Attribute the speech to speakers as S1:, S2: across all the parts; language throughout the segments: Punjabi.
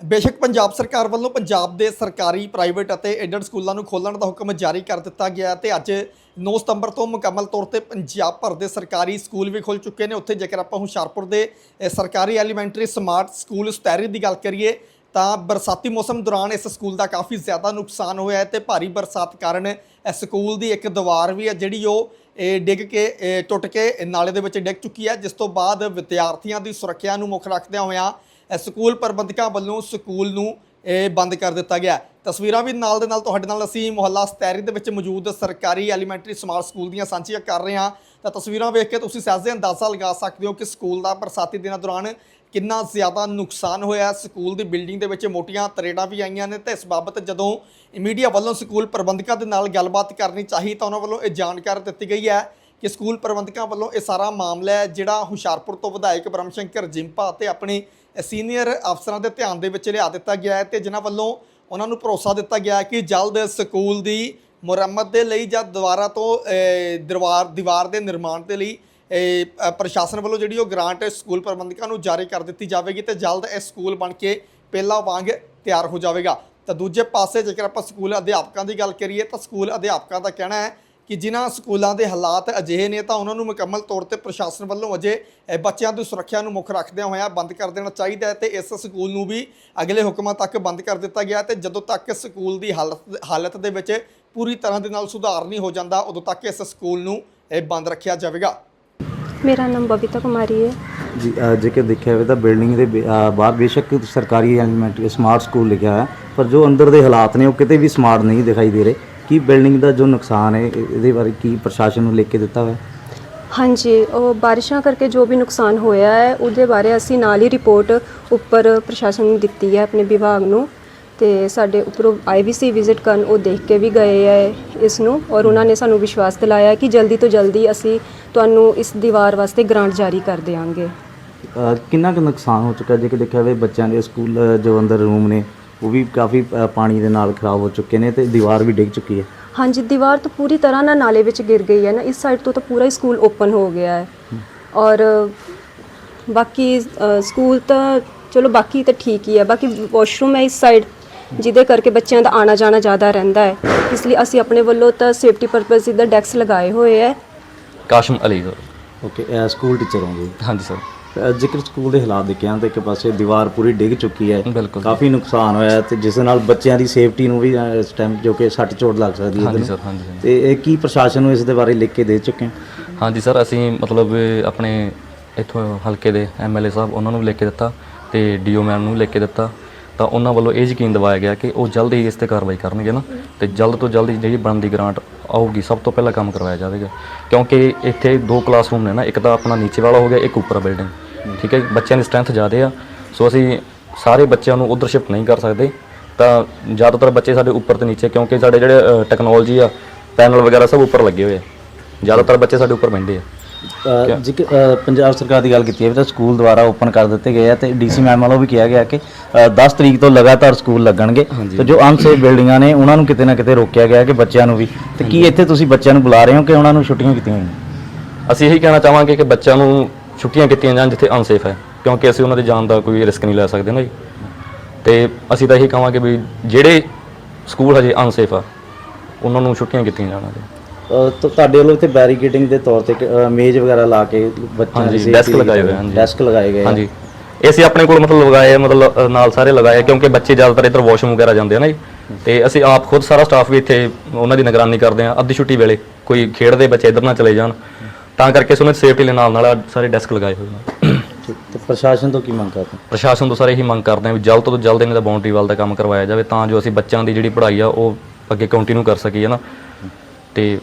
S1: ਬੇਸ਼ੱਕ ਪੰਜਾਬ ਸਰਕਾਰ ਵੱਲੋਂ ਪੰਜਾਬ ਦੇ ਸਰਕਾਰੀ ਪ੍ਰਾਈਵੇਟ ਅਤੇ ਏਡਡ ਸਕੂਲਾਂ ਨੂੰ ਖੋਲ੍ਹਣ ਦਾ ਹੁਕਮ ਜਾਰੀ ਕਰ ਦਿੱਤਾ ਗਿਆ ਤੇ ਅੱਜ 9 ਸਤੰਬਰ ਤੋਂ ਮੁਕੰਮਲ ਤੌਰ ਤੇ ਪੰਜਾਬ ਭਰ ਦੇ ਸਰਕਾਰੀ ਸਕੂਲ ਵੀ ਖੁੱਲ ਚੁੱਕੇ ਨੇ। ਉੱਥੇ ਜੇਕਰ ਆਪਾਂ ਹੁਸ਼ਿਆਰਪੁਰ ਦੇ ਸਰਕਾਰੀ ਐਲੀਮੈਂਟਰੀ ਸਮਾਰਟ ਸਕੂਲ ਸਤੈਰੀ ਦੀ ਗੱਲ ਕਰੀਏ, ਤਾਂ ਬਰਸਾਤੀ ਮੌਸਮ ਦੌਰਾਨ ਇਸ ਸਕੂਲ ਦਾ ਕਾਫੀ ਜ਼ਿਆਦਾ ਨੁਕਸਾਨ ਹੋਇਆ ਹੈ ਤੇ ਭਾਰੀ ਬਰਸਾਤ ਕਾਰਨ ਇਸ ਸਕੂਲ ਦੀ ਇੱਕ ਦੀਵਾਰ ਵੀ ਹੈ, ਜਿਹੜੀ ਉਹ ਇਹ ਡਿੱਗ ਕੇ ਟੁੱਟ ਕੇ ਨਾਲੇ ਦੇ ਵਿੱਚ ਡਿੱਗ ਚੁੱਕੀ ਹੈ। ਜਿਸ ਤੋਂ ਬਾਅਦ ਵਿਦਿਆਰਥੀਆਂ ਦੀ ਸੁਰੱਖਿਆ ਨੂੰ ਮੁੱਖ ਰੱਖਦਿਆਂ ਹੋਇਆਂ ਸਕੂਲ ਪ੍ਰਬੰਧਕਾਂ ਵੱਲੋਂ ਸਕੂਲ ਨੂੰ ਇਹ ਬੰਦ ਕਰ ਦਿੱਤਾ ਗਿਆ। ਤਸਵੀਰਾਂ ਵੀ ਨਾਲ ਦੇ ਨਾਲ ਤੁਹਾਡੇ ਨਾਲ ਅਸੀਂ ਮੁਹੱਲਾ ਸਤੈਰੀ ਦੇ ਵਿੱਚ ਮੌਜੂਦ ਸਰਕਾਰੀ ਐਲੀਮੈਂਟਰੀ ਸਮਾਰਟ ਸਕੂਲ ਦੀਆਂ ਸਾਂਝੀਆਂ ਕਰ ਰਹੇ ਹਾਂ। ਤਾਂ ਤਸਵੀਰਾਂ ਵੇਖ ਕੇ ਤੁਸੀਂ ਸਹਿਜੇ ਅੰਦਾਜ਼ਾ ਲਗਾ ਸਕਦੇ ਹੋ ਕਿ ਸਕੂਲ ਦਾ ਬਰਸਾਤੀ ਦਿਨਾਂ ਦੌਰਾਨ ਕਿੰਨਾ ਜ਼ਿਆਦਾ ਨੁਕਸਾਨ ਹੋਇਆ ਸਕੂਲ ਦੀ ਬਿਲਡਿੰਗ ਦੇ ਵਿੱਚ ਮੋਟੀਆਂ ਤਰੇੜਾਂ ਵੀ ਆਈਆਂ ਨੇ ਤੇ ਇਸ ਬਾਬਤ ਜਦੋਂ ਮੀਡੀਆ ਵੱਲੋਂ ਸਕੂਲ ਪ੍ਰਬੰਧਕਾਂ ਦੇ ਨਾਲ ਗੱਲਬਾਤ ਕਰਨੀ ਚਾਹੀ ਤਾਂ ਉਹਨਾਂ ਵੱਲੋਂ ਇਹ ਜਾਣਕਾਰੀ ਦਿੱਤੀ ਗਈ ਹੈ। ਕਿ ਸਕੂਲ ਪ੍ਰਬੰਧਕਾਂ ਵੱਲੋਂ ਇਹ ਸਾਰਾ ਮਾਮਲਾ ਹੈ ਜਿਹੜਾ ਹੁਸ਼ਿਆਰਪੁਰ ਤੋਂ ਵਿਧਾਇਕ ਬ੍ਰਹਮ ਸ਼ੰਕਰ ਜਿੰਪਾ ਅਤੇ ਆਪਣੇ ਸੀਨੀਅਰ ਅਫਸਰਾਂ ਦੇ ਧਿਆਨ ਦੇ ਵਿੱਚ ਲਿਆ ਦਿੱਤਾ ਗਿਆ ਹੈ ਤੇ ਜਿਨ੍ਹਾਂ ਵੱਲੋਂ ਉਹਨਾਂ ਨੂੰ ਭਰੋਸਾ ਦਿੱਤਾ ਗਿਆ ਕਿ ਜਲਦ ਸਕੂਲ ਦੀ ਮੁਰੰਮਤ ਦੇ ਲਈ ਜਾਂ ਦੁਬਾਰਾ ਤੋਂ ਅਹ, ਦੀਵਾਰ ਦੇ ਨਿਰਮਾਣ ਦੇ ਲਈ ਪ੍ਰਸ਼ਾਸਨ ਵੱਲੋਂ ਜਿਹੜੀ ਉਹ ਗ੍ਰਾਂਟ ਸਕੂਲ ਪ੍ਰਬੰਧਕਾਂ ਨੂੰ ਜਾਰੀ ਕਰ ਦਿੱਤੀ ਜਾਵੇਗੀ ਤੇ ਜਲਦ ਇਹ ਸਕੂਲ ਬਣ ਕੇ ਪਹਿਲਾਂ ਵਾਂਗ ਤਿਆਰ ਹੋ ਜਾਵੇਗਾ। ਤਾਂ ਦੂਜੇ ਪਾਸੇ ਜੇਕਰ ਆਪਾਂ ਸਕੂਲ ਅਧਿਆਪਕਾਂ ਦੀ ਗੱਲ ਕਰੀਏ ਤਾਂ ਸਕੂਲ ਅਧਿਆਪਕਾਂ ਦਾ ਕਹਿਣਾ ਹੈ ਕਿ ਜਿਨ੍ਹਾਂ ਸਕੂਲਾਂ ਦੇ ਹਾਲਾਤ ਅਜਿਹੇ ਨੇ ਤਾਂ ਉਹਨਾਂ ਨੂੰ ਮੁਕੰਮਲ ਤੌਰ ਤੇ ਪ੍ਰਸ਼ਾਸਨ ਵੱਲੋਂ ਅਜੇ ਬੱਚਿਆਂ ਦੀ ਸੁਰੱਖਿਆ ਨੂੰ ਮੁੱਖ ਰੱਖਦਿਆਂ ਹੋਇਆਂ ਬੰਦ ਕਰ ਦੇਣਾ ਚਾਹੀਦਾ ਹੈ ਤੇ ਇਸ ਸਕੂਲ ਨੂੰ ਵੀ ਅਗਲੇ ਹੁਕਮਾਂ ਤੱਕ ਬੰਦ ਕਰ ਦਿੱਤਾ ਗਿਆ ਤੇ ਜਦੋਂ ਤੱਕ ਸਕੂਲ ਦੀ ਹਾਲਤ ਹਾਲਤ ਦੇ ਵਿੱਚ ਪੂਰੀ ਤਰ੍ਹਾਂ ਦੇ ਨਾਲ ਸੁਧਾਰ ਨਹੀਂ ਹੋ ਜਾਂਦਾ ਉਦੋਂ ਤੱਕ ਇਸ ਸਕੂਲ ਨੂੰ ਇਹ ਬੰਦ ਰੱਖਿਆ ਜਾਵੇਗਾ।
S2: ਮੇਰਾ ਨਾਮ ਬਬੀਤਾ ਕੁਮਾਰੀ ਹੈ।
S3: ਜੀ ਜੇਕਰ ਦੇਖਿਆ ਜਾਵੇ ਤਾਂ ਬਿਲਡਿੰਗ ਦੇ ਬਾਹਰ ਬੇਸ਼ੱਕ ਸਰਕਾਰੀ ਐਲੀਮੈਂਟਰੀ ਸਮਾਰਟ ਸਕੂਲ ਲਿਖਿਆ ਹੈ ਪਰ ਜੋ ਅੰਦਰ ਦੇ ਹਾਲਾਤ ਨੇ ਉਹ ਕਿਤੇ ਵੀ ਸਮਾਰਟ ਨਹੀਂ ਦਿਖਾਈ ਦੇ ਰਹੇ। ਕੀ ਬਿਲਡਿੰਗ ਦਾ ਜੋ ਨੁਕਸਾਨ ਹੈ ਇਹ- ਇਹਦੇ ਬਾਰੇ ਕੀ ਪ੍ਰਸ਼ਾਸਨ ਨੂੰ ਲਿਖ ਕੇ ਦਿੱਤਾ ਹੋਇਆ?
S2: ਹਾਂਜੀ ਉਹ ਬਾਰਿਸ਼ਾਂ ਕਰਕੇ ਜੋ ਵੀ ਨੁਕਸਾਨ ਹੋਇਆ ਹੈ ਉਹਦੇ ਬਾਰੇ ਅਸੀਂ ਨਾਲ ਹੀ ਰਿਪੋਰਟ ਉੱਪਰ ਪ੍ਰਸ਼ਾਸਨ ਨੂੰ ਦਿੱਤੀ ਹੈ ਆਪਣੇ ਵਿਭਾਗ ਨੂੰ। ਤੇ ਸਾਡੇ ਉੱਪਰੋਂ ਆਈਵੀਸੀ ਵਿਜ਼ਿਟ ਕਰਨ ਉਹ ਦੇਖ ਕੇ ਵੀ ਗਏ ਹੈ ਇਸ ਨੂੰ ਔਰ ਉਹਨਾਂ ਨੇ ਸਾਨੂੰ ਵਿਸ਼ਵਾਸ ਦਿਲਾਇਆ ਕਿ ਜਲਦੀ ਤੋਂ ਜਲਦੀ ਅਸੀਂ ਤੁਹਾਨੂੰ ਇਸ ਦੀਵਾਰ ਵਾਸਤੇ ਗ੍ਰਾਂਟ ਜਾਰੀ ਕਰ ਦੇਵਾਂਗੇ
S3: ਅ, ਕਿੰਨਾ ਕੁ ਨੁਕਸਾਨ ਹੋ ਚੁੱਕਾ ਜੇਕਰ ਦੇਖਿਆ ਜਾਵੇ ਬੱਚਿਆਂ ਦੇ ਸਕੂਲ ਅ, ਜੋ ਅੰਦਰ ਰੂਮ ਨੇ ਉਹ ਵੀ ਕਾਫੀ ਅ, ਪਾਣੀ ਦੇ ਨਾਲ ਖਰਾਬ ਹੋ ਚੁੱਕੇ ਨੇ ਤੇ ਦੀਵਾਰ ਵੀ ਡਿੱਗ ਚੁੱਕੀ ਹੈ।
S2: ਹਾਂਜੀ ਦੀਵਾਰ ਤਾਂ ਪੂਰੀ ਤਰ੍ਹਾਂ ਨਾਲ ਨਾਲੇ ਵਿੱਚ ਗਿਰ ਗਈ ਹੈ ਨਾ ਇਸ ਸਾਈਡ ਤੋਂ ਤਾਂ ਪੂਰਾ ਹੀ ਸਕੂਲ ਓਪਨ ਹੋ ਗਿਆ ਹੈ। ਔਰ ਬਾਕੀ ਅ, ਸਕੂਲ ਤਾਂ ਚਲੋ ਬਾਕੀ ਤਾਂ ਠੀਕ ਹੀ ਹੈ ਬਾਕੀ ਵਾਸ਼ਰੂਮ ਹੈ ਇਸ ਸਾਈਡ ਜਿਹਦੇ ਕਰਕੇ ਬੱਚਿਆਂ ਦਾ ਆਣਾ ਜਾਣਾ ਜ਼ਿਆਦਾ ਰਹਿੰਦਾ ਹੈ। ਇਸ ਲਈ ਅਸੀਂ ਆਪਣੇ ਵੱਲੋਂ ਤਾਂ ਸੇਫਟੀ ਪਰਪਸ ਇਧਰ ਡੈਕਸ ਲਗਾਏ ਹੋਏ ਹੈ।
S4: Kasim Ali sir
S3: okay school teacher ਹੋਗੇ
S4: ਹਾਂਜੀ ਸਰ।
S3: ਜੇਕਰ ਸਕੂਲ ਦੇ ਹਾਲਾਤ ਦੇਖਿਆ ਤਾਂ ਇੱਕ ਪਾਸੇ ਦੀਵਾਰ ਪੂਰੀ ਡਿੱਗ ਚੁੱਕੀ ਹੈ।
S4: ਬਿਲਕੁਲ।
S3: ਕਾਫੀ ਨੁਕਸਾਨ ਹੋਇਆ ਹੈ ਤੇ ਜਿਸ ਨਾਲ ਬੱਚਿਆਂ ਦੀ ਸੇਫਟੀ ਨੂੰ ਵੀ ਅ, ਇਸ ਟਾਈਮ ਜੋ ਕਿ ਸੱਟ ਚੋਟ ਲੱਗ ਸਕਦੀ ਹੈ
S4: ਹਾਂਜੀ ਸਰ ਹਾਂਜੀ ਹਾਂਜੀ।
S3: ਤੇ ਇਹ ਕੀ ਪ੍ਰਸ਼ਾਸਨ ਨੂੰ ਇਸ ਦੇ ਬਾਰੇ ਲਿਖ ਕੇ ਦੇ ਚੁੱਕੇ ਹੋ?
S4: ਹਾਂਜੀ ਸਰ ਅਸੀਂ ਮਤਲਬ ਇਹ ਆਪਣੇ ਇੱਥੋਂ ਹਲਕੇ ਦੇ ਐਮਐਲਏ ਸਾਹਿਬ ਉਹਨਾਂ ਨੂੰ ਵੀ ਲਿਖ ਕੇ ਦਿੱਤਾ ਤੇ ਡੀਓ ਮੈਮ ਨੂੰ ਵੀ ਲਿਖ ਕੇ ਦਿੱਤਾ। ਤਾਂ ਉਹਨਾਂ ਵੱਲੋਂ ਇਹ ਯਕੀਨ ਦਿਵਾਇਆ ਗਿਆ ਕਿ ਉਹ ਜਲਦ ਹੀ ਇਸ ਤੇ ਕਾਰਵਾਈ ਕਰਨਗੇ ਨਾ। ਤੇ ਜਲਦ ਤੋਂ ਜਲਦ ਜਿਹੜੀ ਬਣਦੀ ਗ੍ਰਾਂਟ ਆਊਗੀ, ਸਭ ਤੋਂ ਪਹਿਲਾਂ ਕੰਮ ਕਰਵਾਇਆ ਜਾਵੇਗਾ। ਕਿਉਂਕਿ ਇੱਥੇ ਦੋ ਕਲਾਸਰੂਮ ਨੇ ਨਾ, ਇੱਕ ਤਾਂ ਆਪਣਾ ਨੀਚੇ ਵਾਲਾ ਹੋ ਗਿਆ, ਇੱਕ ਉੱਪਰ ਬਿਲਡਿੰਗ ਠੀਕ ਹੈ ਬੱਚਿਆਂ ਦੀ ਸਟਰੈਂਥ ਜ਼ਿਆਦਾ ਆ। ਸੋ ਅਸੀਂ ਸਾਰੇ ਬੱਚਿਆਂ ਨੂੰ ਉਧਰ ਸ਼ਿਫਟ ਨਹੀਂ ਕਰ ਸਕਦੇ। ਤਾਂ ਜ਼ਿਆਦਾਤਰ ਬੱਚੇ ਸਾਡੇ ਉੱਪਰ ਤੇ ਨੀਚੇ, ਕਿਉਂਕਿ ਸਾਡੇ ਜਿਹੜੇ ਟੈਕਨੋਲੋਜੀ ਆ ਪੈਨਲ ਵਗੈਰਾ ਸਭ ਉੱਪਰ ਲੱਗੇ ਹੋਏ ਆ। ਜ਼ਿਆਦਾਤਰ ਬੱਚੇ ਸਾਡੇ ਉੱਪਰ ਬੈਠਦੇ ਆ।
S3: ਅ, ਪੰਜਾਬ ਸਰਕਾਰ ਦੀ ਗੱਲ ਕੀਤੀ ਹੈ ਤਾਂ ਸਕੂਲ ਦੁਬਾਰਾ ਓਪਨ ਕਰ ਦਿੱਤੇ ਗਏ ਆ ਤੇ ਡੀਸੀ ਮੈਮ ਵੱਲੋਂ ਵੀ ਕਿਹਾ ਗਿਆ ਕਿ ਅ, 10 ਤਰੀਕ ਤੋਂ ਲਗਾਤਾਰ ਸਕੂਲ ਲੱਗਣਗੇ। ਤੇ ਜੋ ਅਨਸੇਫ ਬਿਲਡਿੰਗਾਂ ਨੇ ਉਹਨਾਂ ਨੂੰ ਕਿਤੇ ਨਾ ਕਿਤੇ ਰੋਕਿਆ ਗਿਆ ਕਿ ਬੱਚਿਆਂ ਨੂੰ ਵੀ। ਤੇ ਕੀ ਇੱਥੇ ਤੁਸੀਂ ਬੱਚਿਆਂ ਨੂੰ ਬੁਲਾ ਰਹੇ ਹੋ ਕਿ ਉਹਨਾਂ ਨੂੰ ਛੁੱਟੀਆਂ ਕੀਤੀਆਂ ਹੋਈਆਂ?
S4: ਅਸੀਂ ਇਹੀ ਕਹਿਣਾ ਚਾਹਾਂਗੇ ਕਿ ਬੱਚਿਆਂ ਨੂੰ ਛੁੱਟੀਆਂ ਕੀਤੀਆਂ ਜਾਣ ਜਿੱਥੇ ਅਨਸੇਫ ਹੈ ਕਿਉਂਕਿ ਅਸੀਂ ਉਹਨਾਂ ਦੀ ਜਾਨ ਦਾ ਕੋਈ ਰਿਸਕ ਨਹੀਂ ਲੈ ਸਕਦੇ ਨਾ ਜੀ। ਤੇ ਅਸੀਂ ਤਾਂ ਇਹੀ ਕਹਾਂਗੇ ਵੀ ਜਿਹੜੇ ਸਕੂਲ ਹਜੇ ਅਨਸੇਫ ਆ ਉਹਨਾਂ ਨੂੰ ਛੁੱਟੀਆਂ ਕੀਤੀਆਂ ਜਾਣਗੇ
S3: ਤੁਹਾਡੇ ਵੱਲੋਂ ਇੱਥੇ ਬੈਰੀਕੇਡਿੰਗ ਦੇ ਤੌਰ ਤੇ ਮੇਜ਼ ਵਗੈਰਾ ਲਾ ਕੇ ਬੱਚਿਆਂ ਦੀ
S4: ਹਾਂਜੀ, desk ਲਗਾਏ ਹੋਏ, ਹਾਂਜੀ।
S3: ਡੈਸਕ ਲਗਾਏ ਗਏ ਆ।
S4: ਹਾਂਜੀ ਇਹ ਅਸੀਂ ਆਪਣੇ ਕੋਲ ਮਤਲਬ ਲਗਾਏ ਆ, ਮਤਲਬ ਨਾਲ ਸਾਰੇ ਲਗਾਏ ਆ, ਕਿਉਂਕਿ ਬੱਚੇ ਜ਼ਿਆਦਾਤਰ ਇੱਧਰ ਵਾਸ਼ਰੂਮ ਵਗੈਰਾ ਜਾਂਦੇ ਆ ਨਾ ਜੀ ਤੇ ਅਸੀਂ ਆਪ ਖੁਦ ਸਾਰਾ ਸਟਾਫ ਵੀ ਇੱਥੇ ਉਹਨਾਂ ਦੀ ਨਿਗਰਾਨੀ ਕਰਦੇ ਆ ਅੱਧੀ ਛੁੱਟੀ ਵੇਲੇ ਕੋਈ ਖੇਡਦੇ ਬੱਚੇ ਇੱਧਰ ਨਾ ਚਲੇ ਜਾਣ ਤਾਂ ਕਰਕੇ ਅਸੀਂ ਉਹਨਾਂ ਦੀ ਸੇਫਟੀ ਦੇ ਨਾਲ ਨਾਲ ਸਾਰੇ ਡੈਸਕ ਲਗਾਏ ਹੋਏ ਨੇ
S3: ਤੇ ਪ੍ਰਸ਼ਾਸਨ ਤੋਂ ਕੀ ਮੰਗ ਕਰਦੇ ਹੋ?
S4: ਪ੍ਰਸ਼ਾਸਨ ਤੋਂ ਸਾਰੇ ਇਹੀ ਮੰਗ ਕਰਦੇ ਹਾਂ ਵੀ ਜਲਦ ਤੋਂ ਜਲਦ ਇਹਨਾਂ ਦਾ ਬਾਉਂਡਰੀ ਵਾਲ ਦਾ ਕੰਮ ਕਰਵਾਇਆ ਜਾਵੇ ਤਾਂ ਜੋ ਅਸੀਂ ਬੱਚਿਆਂ ਦੀ ਜਿਹੜੀ ਪੜ੍ਹਾਈ ਆ ਉਹ ਅੱਗੇ ਕੰਟੀਨਿਊ ਕਰ ਸਕੀਏ ਨਾ ਤੇ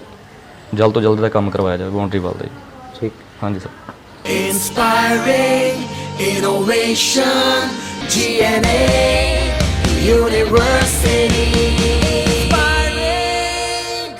S4: ਜਲਦ ਤੋਂ ਜਲਦ ਦਾ ਕੰਮ ਕਰਵਾਇਆ ਜਾਵੇ ਬਾਉਂਡਰੀ ਵਾਲ ਦਾ ਜੀ
S3: ਠੀਕ
S4: ਹਾਂਜੀ sir
S5: Inspiring innovation, GNA University.